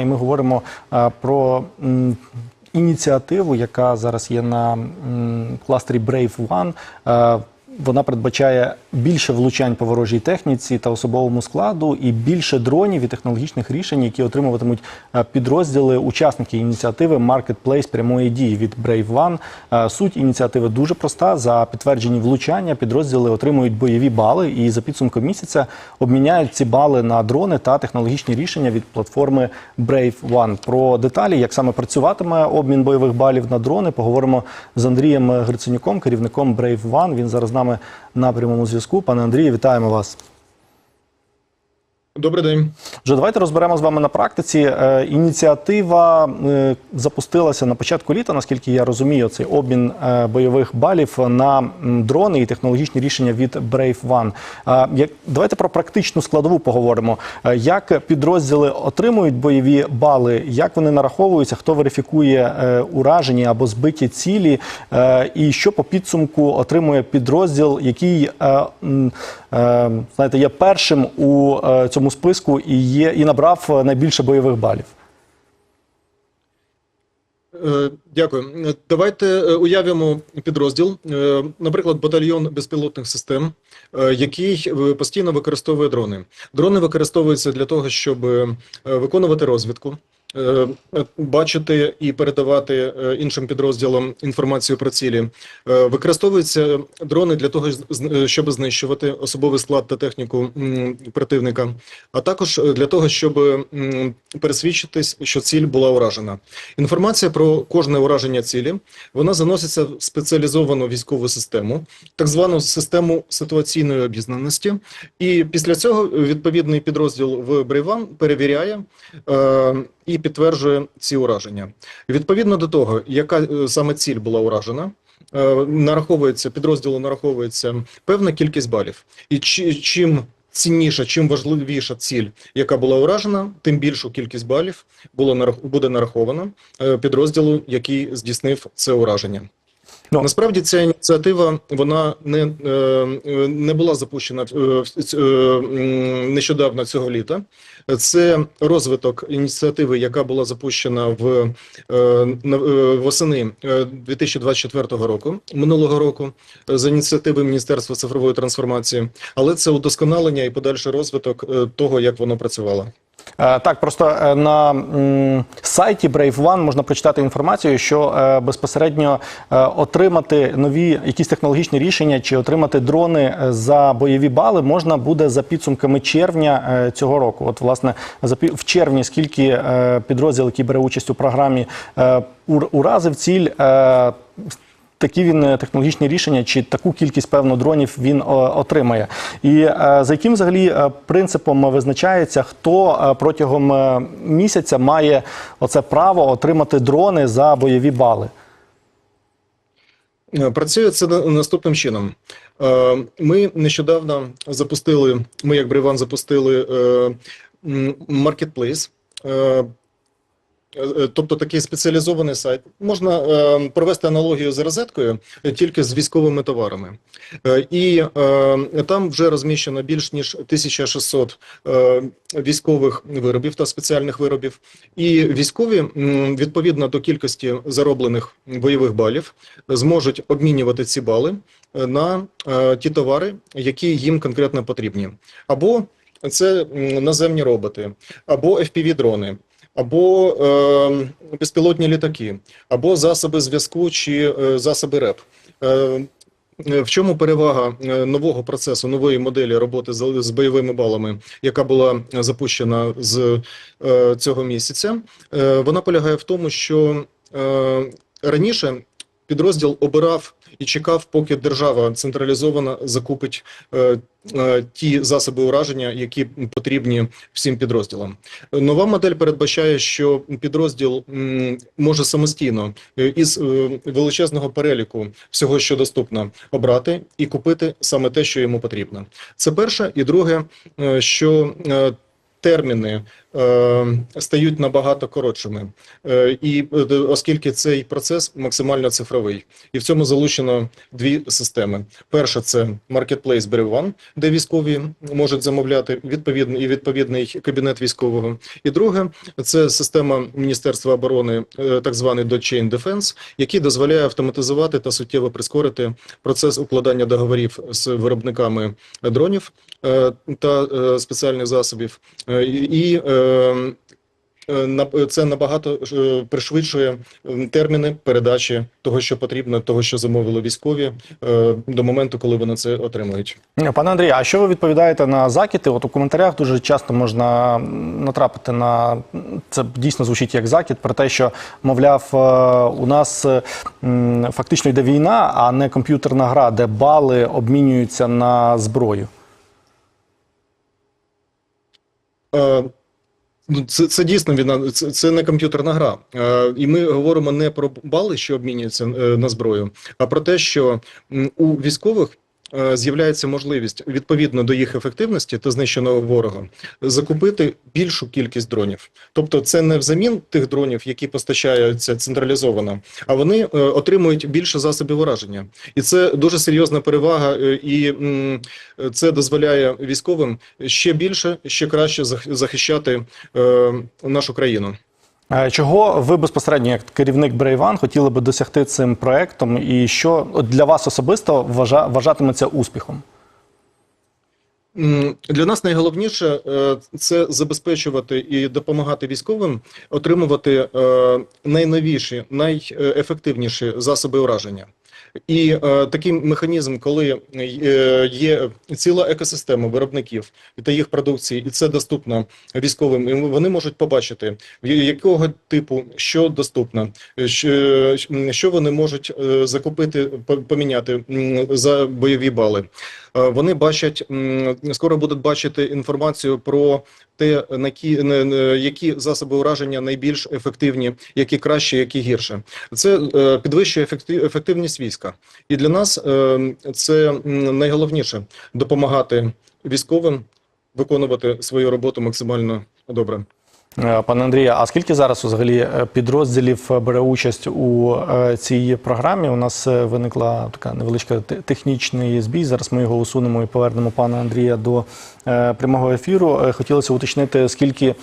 І ми говоримо е, про ініціативу, яка зараз є на м, кластері Brave One. Е, Вона передбачає більше влучань по ворожій техніці та особовому складу і більше дронів і технологічних рішень, які отримуватимуть е, підрозділи учасники ініціативи Marketplace прямої дії від Brave One. Е, Суть ініціативи дуже проста. За підтверджені влучання підрозділи отримують бойові бали і за підсумком місяця обміняють ці бали на дрони та технологічні рішення від платформи Brave One. Про деталі, як саме працюватиме обмін бойових балів на дрони, поговоримо з Андрієм Гриценюком, керівником Brave One. Він зараз з нами на прямому зв'язку. Пане Андрію, вітаємо вас. Добрий день. Вже давайте розберемо з вами на практиці. Е, ініціатива е, запустилася на початку літа, наскільки я розумію, цей обмін е, бойових балів на дрони і технологічні рішення від Brave One. Е, як, давайте про практичну складову поговоримо. Е, як підрозділи отримують бойові бали, як вони нараховуються, хто верифікує е, уражені або збиті цілі, е, і що по підсумку отримує підрозділ, який е, е, знаєте, є першим у е, цьому списку і є і набрав е, найбільше бойових балів. Е, Дякую. Давайте е, уявимо підрозділ, наприклад, батальйон безпілотних систем, який постійно використовує дрони. Дрони використовуються для того, щоб виконувати розвідку. Е, е, Бачити і передавати е, іншим підрозділам інформацію про цілі. Використовуються дрони для того, щоб знищувати особовий склад та техніку противника, а також для того, щоб пересвідчитись, що ціль була уражена. Інформація про кожне ураження цілі вона заноситься в спеціалізовану військову систему, так звану систему ситуаційної обізнаності. І після цього відповідний підрозділ в Брейван перевіряє і підтверджує ці ураження. Відповідно до того, яка е, саме ціль була уражена. е, Нараховується підрозділу, нараховується певна кількість балів, і чи- чим цінніша, чим важливіша ціль, яка була уражена, тим більшу кількість балів було буде нараховано е, підрозділу, який здійснив це ураження. Ну. Насправді ця ініціатива вона не, е, не була запущена е, е, нещодавно цього літа. Це розвиток ініціативи, яка була запущена в восени е, 2024 року, минулого року, за ініціативи Міністерства цифрової трансформації, але це удосконалення і подальший розвиток того, як воно працювало. Е, Так, просто е, на сайті Brave One можна прочитати інформацію, що е, безпосередньо отримати нові якісь технологічні рішення чи отримати дрони за бойові бали можна буде за підсумками червня цього року. От, власне, в червні скільки підрозділ, який бере участь у програмі, ур- уразив ціль. Е, Такі він е, технологічні рішення чи таку кількість певно дронів він отримає. І е, за яким взагалі е, принципом визначається, хто е, протягом е, місяця має оце право отримати дрони за бойові бали? Е, Працює це наступним чином. Е, Ми нещодавно запустили, ми як Брейван запустили е, маркетплейс. Е, е, Тобто такий спеціалізований сайт. Можна е, провести аналогію з розеткою е, тільки з військовими товарами. Е, І е, там вже розміщено більш ніж 1600 е, військових виробів та спеціальних виробів. І військові, відповідно до кількості зароблених бойових балів, зможуть обмінювати ці бали на е, ті товари, які їм конкретно потрібні. Або це наземні роботи, або FPV-дрони, або е, безпілотні літаки, або засоби зв'язку чи е, засоби РЕП. Е, е, В чому перевага е, нового процесу, нової моделі роботи з, бойовими балами, яка була запущена з е, цього місяця? Е, вона полягає в тому, що раніше підрозділ обирав і чекав, поки держава централізовано закупить е, е, ті засоби ураження, які потрібні всім підрозділам. Нова модель передбачає, що підрозділ м, може самостійно е, із е, величезного переліку всього, що доступно, обрати і купити саме те, що йому потрібно. Це перше, і друге, е, що е, терміни стають набагато коротшими. Е, І е, оскільки цей процес максимально цифровий, і в цьому залучено дві системи. Перша це Marketplace One, де військові можуть замовляти відповідний і відповідний кабінет військового. І друге це система Міністерства оборони, е, так званий Dot-Chain Defense, який дозволяє автоматизувати та суттєво прискорити процес укладання договорів з виробниками дронів е, та е, спеціальних засобів. Е, І е, е, це набагато е, пришвидшує терміни передачі того, що потрібно, того, що замовили військові, е, до моменту, коли вони це отримують. Пане Андрію, а що ви відповідаєте на закиди? От у коментарях дуже часто можна натрапити на це дійсно звучить як закид про те, що мовляв, е, у нас е, фактично йде війна, а не комп'ютерна гра, де бали обмінюються на зброю. Е, це, це дійсно війна, це, це не комп'ютерна гра. Е, і ми говоримо не про бали, що обмінюються е, на зброю, а про те, що у військових з'являється можливість відповідно до їх ефективності та знищеного ворога закупити більшу кількість дронів. Тобто, це не взамін тих дронів, які постачаються централізовано, а вони е, отримують більше засобів ураження. І це дуже серйозна перевага, е, і це дозволяє військовим ще більше, ще краще зах- захищати е, нашу країну. Чого ви безпосередньо, як керівник Брейван, хотіли би досягти цим проектом, і що для вас особисто вважа- вважатиметься успіхом? Для нас найголовніше е, це забезпечувати і допомагати військовим отримувати е, найновіші, найефективніші засоби ураження. І е, такий механізм, коли е, є ціла екосистема виробників та їх продукції, і це доступно військовим, і вони можуть побачити, якого типу що доступно, що, що вони можуть е, закупити, поміняти за бойові бали. Е, Вони бачать скоро будуть бачити інформацію про те, на які, на- які засоби ураження найбільш ефективні, які краще, які гірше. Це е, підвищує ефекти- ефективність війська. І для нас е, це найголовніше допомагати військовим виконувати свою роботу максимально добре. Е, Пане Андрію, а скільки зараз взагалі е, підрозділів бере участь у е, цій програмі? У нас виникла така невеличка технічний збій. Зараз ми його усунемо і повернемо пана Андрія до прямого ефіру. Е, Хотілося уточнити, скільки е,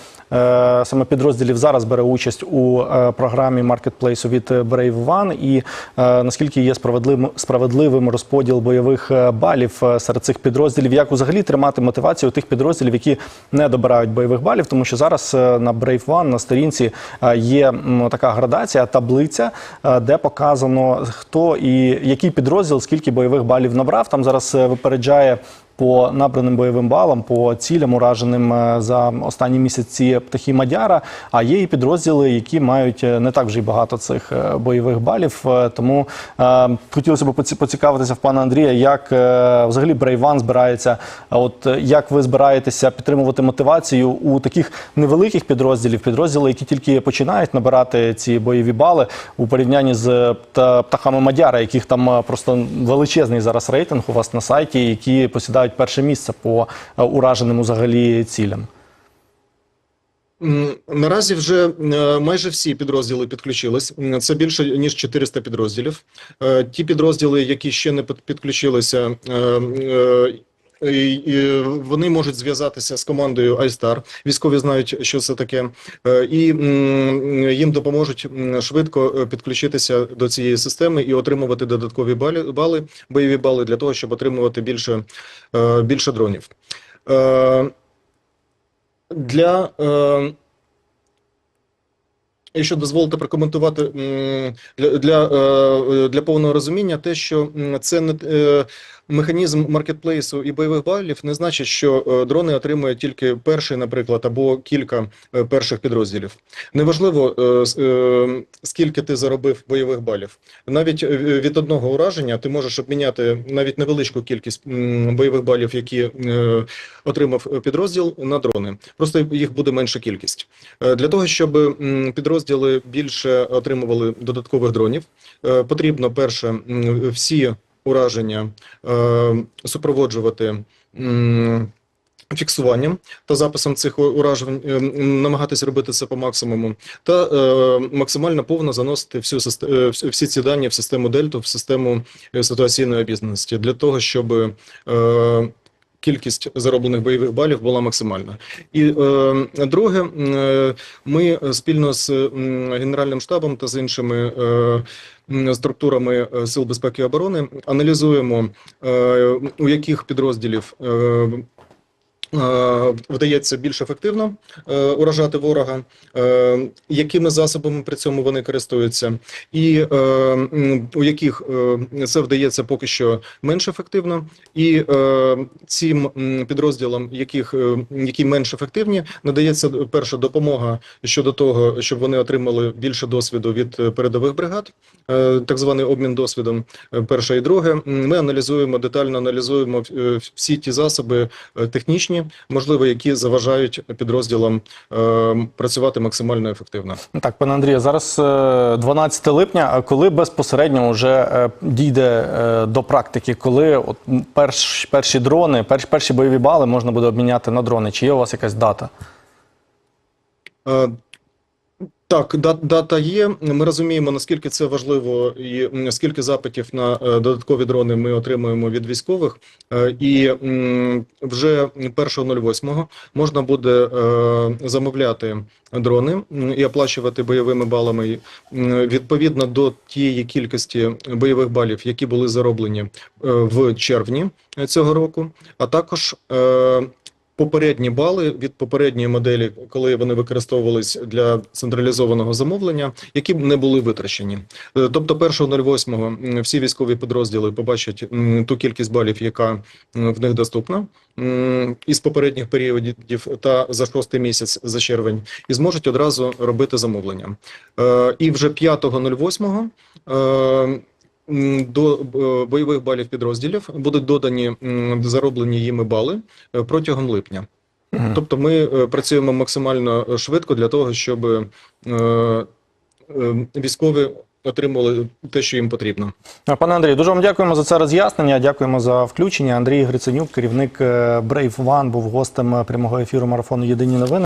саме підрозділів зараз бере участь у е, програмі маркетплейсу від Brave One і е, наскільки є справедливим справедливим розподіл бойових е, балів е, серед цих підрозділів? Як взагалі тримати мотивацію тих підрозділів, які не добирають бойових балів? Тому що зараз е, на Brave One на сторінці е, є така градація, таблиця, е, де показано хто і який підрозділ скільки бойових балів набрав. Там зараз е, випереджає по набраним бойовим балам, по цілям, ураженим е, за останні місяці птахи Мадяра. А є і підрозділи, які мають е, не так вже й багато цих е, бойових балів. Тому е, хотілося б поцікавитися в пана Андрія, як е, взагалі Брейван збирається. От як ви збираєтеся підтримувати мотивацію у таких невеликих підрозділів, підрозділи, які тільки починають набирати ці бойові бали у порівнянні з птахами Мадяра, яких там просто величезний зараз рейтинг у вас на сайті, які посідають перше місце по е, ураженим взагалі цілям. Наразі вже е, майже всі підрозділи підключились. Це більше ніж 400 підрозділів. Е, Ті підрозділи, які ще не підключилися, вони можуть зв'язатися з командою iStar. Військові знають, що це таке, Е, і їм допоможуть швидко е, підключитися до цієї системи і отримувати додаткові бали, бойові бали для того, щоб отримувати більше, е, більше дронів. Для Якщо дозволите прокоментувати для, для, для повного розуміння, те, що це не механізм маркетплейсу і бойових балів, не значить, що е, дрони отримують тільки перший, наприклад, або кілька е, перших підрозділів. Неважливо, е, скільки ти заробив бойових балів. Навіть від одного ураження ти можеш обміняти навіть невеличку кількість бойових балів, які отримав підрозділ на дрони. Просто їх буде менша кількість. Для того, щоб підрозділи більше отримували додаткових дронів, потрібно перше всі ураження е, супроводжувати фіксуванням та записом цих уражень, намагатися робити це по максимуму, та е, максимально повно заносити всю е, всі ці дані в систему Дельту, в систему е, ситуаційної обізнаності для того, щоб е, кількість зароблених бойових балів була максимальна. І е, друге, е, ми спільно з Генеральним штабом та з іншими е, структурами е, Сил безпеки і оборони аналізуємо, е, у яких підрозділів е, вдається більш ефективно е, уражати ворога, е, якими засобами при цьому вони користуються, і е, у яких е, це вдається поки що менш ефективно, і е, цим підрозділам, яких е, які менш ефективні, надається перша допомога щодо того, щоб вони отримали більше досвіду від е, передових бригад, е, так званий обмін досвідом. е, Перше і друге, ми аналізуємо детально аналізуємо е, всі ті засоби е, можливо, які заважають підрозділам е, працювати максимально ефективно. Так, пане Андрію, зараз е, 12 липня. А коли безпосередньо вже е, дійде е, до практики, коли от перш, перші дрони, перш, перші бойові бали можна буде обміняти на дрони? Чи є у вас якась дата? Е, Так, дата є. Ми розуміємо, наскільки це важливо, і скільки запитів на е, додаткові дрони ми отримуємо від військових. Е, І вже 1.08 можна буде е, замовляти дрони і оплачувати бойовими балами відповідно до тієї кількості бойових балів, які були зароблені в червні цього року, а також попередні бали від попередньої моделі, коли вони використовувались для централізованого замовлення, які не були витрачені. Е, Тобто 1.08 всі військові підрозділи побачать ту кількість балів, яка в них доступна із попередніх періодів та за шостий місяць за червень, і зможуть одразу робити замовлення. Е, І вже 5.08 е, м, до е, бойових балів підрозділів будуть додані зароблені їми бали е, протягом липня. Мгм. Тобто ми е, працюємо максимально швидко для того, щоб військові отримували те, що їм потрібно. Пане Андрію, дуже вам дякуємо за це роз'яснення. Дякуємо за включення. Андрій Гриценюк, керівник Brave One, був гостем прямого ефіру марафону Єдині новини.